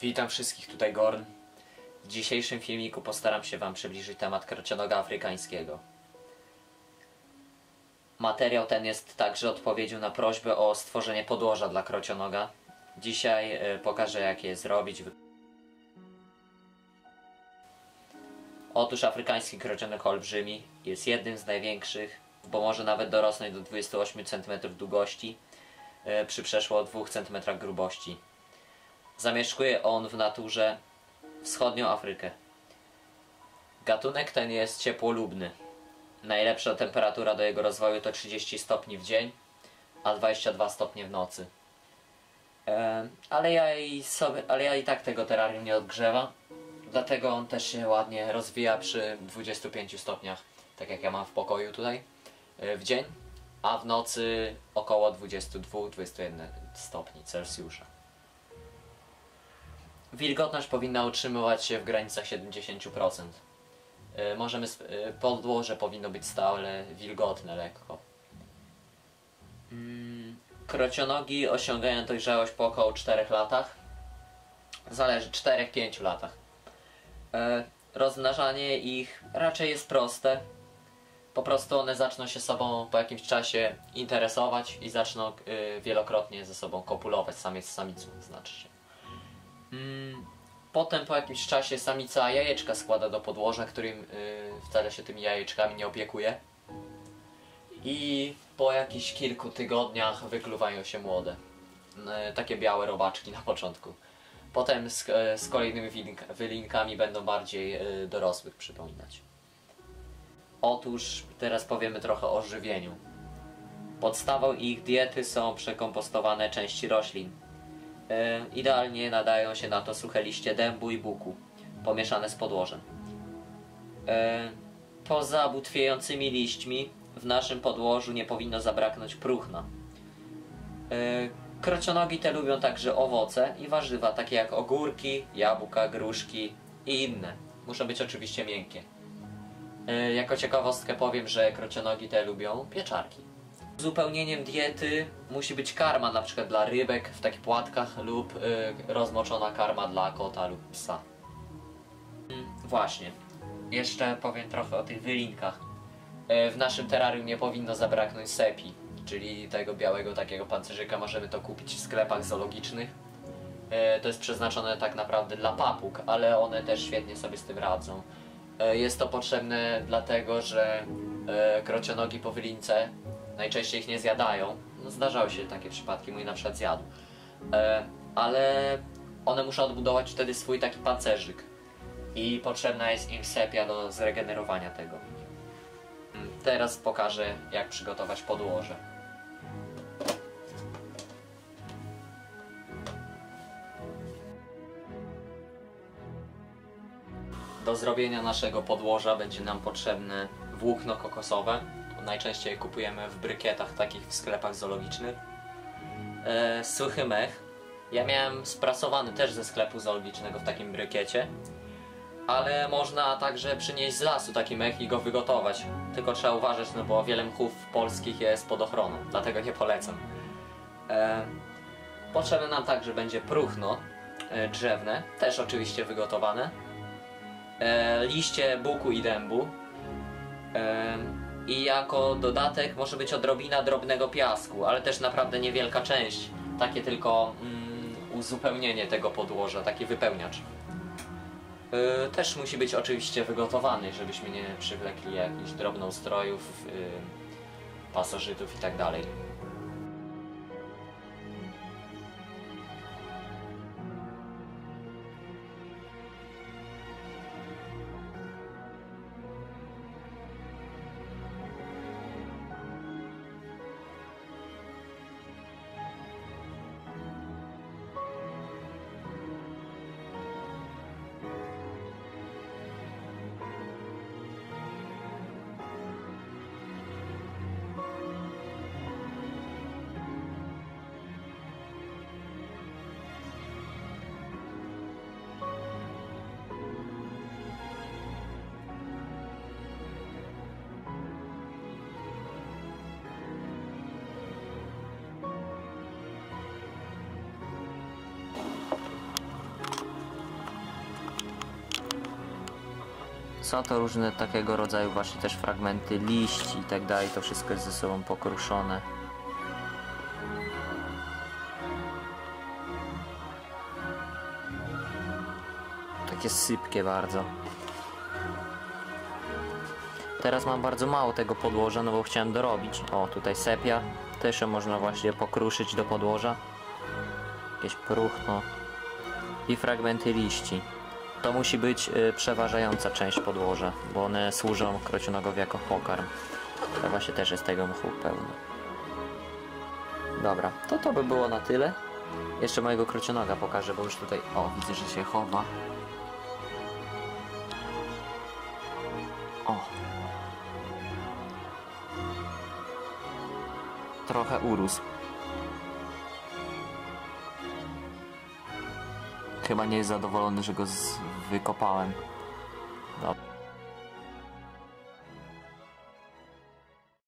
Witam wszystkich, tutaj Gorn. W dzisiejszym filmiku postaram się Wam przybliżyć temat krocionoga afrykańskiego. Materiał ten jest także odpowiedzią na prośbę o stworzenie podłoża dla krocionoga. Dzisiaj y, pokażę jak je zrobić. Otóż afrykański krocionog olbrzymi jest jednym z największych, bo może nawet dorosnąć do 28 cm długości y, przy przeszło 2 cm grubości. Zamieszkuje on w naturze wschodnią Afrykę. Gatunek ten jest ciepłolubny. Najlepsza temperatura do jego rozwoju to 30 stopni w dzień, a 22 stopnie w nocy. E, ale, ja i sobie, ale ja i tak tego terrarium nie odgrzewam, dlatego on też się ładnie rozwija przy 25 stopniach, tak jak ja mam w pokoju tutaj, e, w dzień, a w nocy około 22-21 stopni Celsjusza. Wilgotność powinna utrzymywać się w granicach 70%. Yy, możemy, yy, podłoże powinno być stale wilgotne lekko. Mm, krocionogi osiągają dojrzałość po około 4 latach. Zależy, 4-5 latach. Yy, rozmnażanie ich raczej jest proste. Po prostu one zaczną się sobą po jakimś czasie interesować i zaczną wielokrotnie ze sobą kopulować, samiec z samicą znaczy się. Mm, Potem po jakimś czasie samica jajeczka składa do podłoża, którym y, wcale się tymi jajeczkami nie opiekuje. I po jakichś kilku tygodniach wykluwają się młode. Y, takie białe robaczki na początku. Potem z, y, z kolejnymi wylinkami będą bardziej dorosłych przypominać. Otóż teraz powiemy trochę o żywieniu. Podstawą ich diety są przekompostowane części roślin, idealnie nadają się na to suche liście dębu i buku, pomieszane z podłożem. E, poza butwiejącymi liśćmi w naszym podłożu nie powinno zabraknąć próchna. E, krocionogi te lubią także owoce i warzywa, takie jak ogórki, jabłka, gruszki i inne. Muszą być oczywiście miękkie. E, jako ciekawostkę powiem, że krocionogi te lubią pieczarki. Uzupełnieniem diety musi być karma na przykład dla rybek w takich płatkach lub y, rozmoczona karma dla kota lub psa. Mm, właśnie. Jeszcze powiem trochę o tych wylinkach. Y, w naszym terrarium nie powinno zabraknąć sepi, czyli tego białego takiego pancerzyka. Możemy to kupić w sklepach zoologicznych. Y, to jest przeznaczone tak naprawdę dla papug, ale one też świetnie sobie z tym radzą. Y, jest to potrzebne dlatego, że krocionogi po wylince najczęściej ich nie zjadają. No, zdarzały się takie przypadki, mój na przykład zjadł. E, ale one muszą odbudować wtedy swój taki pancerzyk. I potrzebna jest im sepia do zregenerowania tego. Mm, Teraz pokażę, jak przygotować podłoże. Do zrobienia naszego podłoża będzie nam potrzebne włókno kokosowe. Najczęściej je kupujemy w brykietach takich w sklepach zoologicznych. E, suchy mech. Ja miałem sprasowany też ze sklepu zoologicznego w takim brykiecie. Ale można także przynieść z lasu taki mech i go wygotować. Tylko trzeba uważać, no bo wiele mchów polskich jest pod ochroną, dlatego nie polecam. E, potrzebne nam także będzie próchno e, drzewne, też oczywiście wygotowane. E, liście buku i dębu. E, I jako dodatek może być odrobina drobnego piasku, ale też naprawdę niewielka część. Takie tylko mm, uzupełnienie tego podłoża, taki wypełniacz. E, też musi być oczywiście wygotowany, żebyśmy nie przywlekli jakichś drobnoustrojów, e, pasożytów i są to różne takiego rodzaju właśnie też fragmenty liści i tak dalej. To wszystko jest ze sobą pokruszone. Takie sypkie bardzo. Teraz mam bardzo mało tego podłoża, no bo chciałem dorobić. O, tutaj sepia. Też ją można właśnie pokruszyć do podłoża. Jakieś próchno. I fragmenty liści. To musi być y, przeważająca część podłoża, bo one służą krocionogowi jako pokarm. To właśnie też jest tego mchu pełno. Dobra, to to by było na tyle. Jeszcze mojego krocionoga pokażę, bo już tutaj, o, widzę, że się chowa. O. Trochę urósł. Chyba nie jest zadowolony, że go wykopałem. Dobra.